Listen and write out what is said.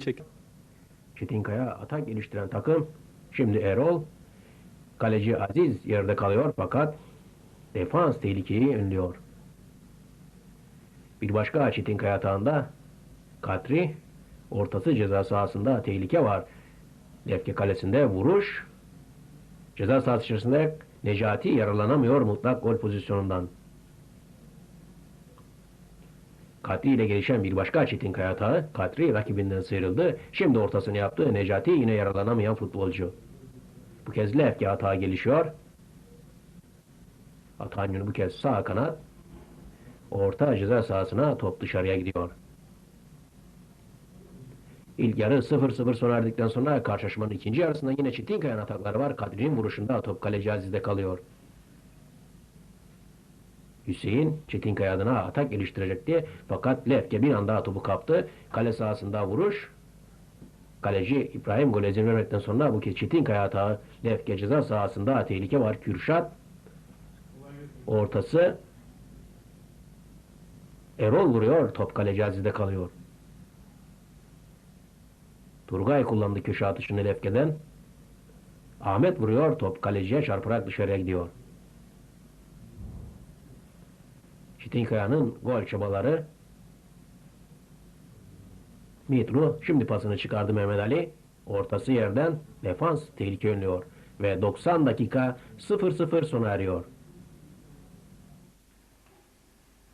çek. Çetinkaya atak geliştiren takım şimdi Erol kaleci Aziz yerde kalıyor fakat defans tehlikeyi önlüyor. Bir başka Çetinkaya atağında Katri ortası ceza sahasında tehlike var. Lefke kalesinde vuruş ceza sahası içerisinde Necati yaralanamıyor mutlak gol pozisyonundan. Katri ile gelişen bir başka Çetinkaya atağı. Katri rakibinden sıyrıldı. Şimdi ortasını yaptı. Necati yine yaralanamayan futbolcu. Bu kez Lefke atağı gelişiyor. Atağın yönü bu kez sağ kanat. Orta ceza sahasına top dışarıya gidiyor. İlk yarı 0-0 sona erdikten sonra karşılaşmanın ikinci yarısında yine Çetinkaya'nın atakları var. Kadri'nin vuruşunda top kaleci Aziz'de kalıyor. Hüseyin Çetinkaya adına atak geliştirecekti. Fakat Lefke bir anda topu kaptı. Kale sahasında vuruş. Kaleci İbrahim gol izin vermekten sonra bu kez Çetinkaya atağı Lefke ceza sahasında tehlike var. Kürşat ortası Erol vuruyor. Top kaleci Aziz'de kalıyor. Turgay kullandı köşe atışını Lefke'den. Ahmet vuruyor. Top kaleciye çarparak dışarıya gidiyor. Çetinkaya'nın gol çabaları. Mitru şimdi pasını çıkardı Mehmet Ali. Ortası yerden defans tehlike önlüyor. Ve 90 dakika 0-0 sona eriyor.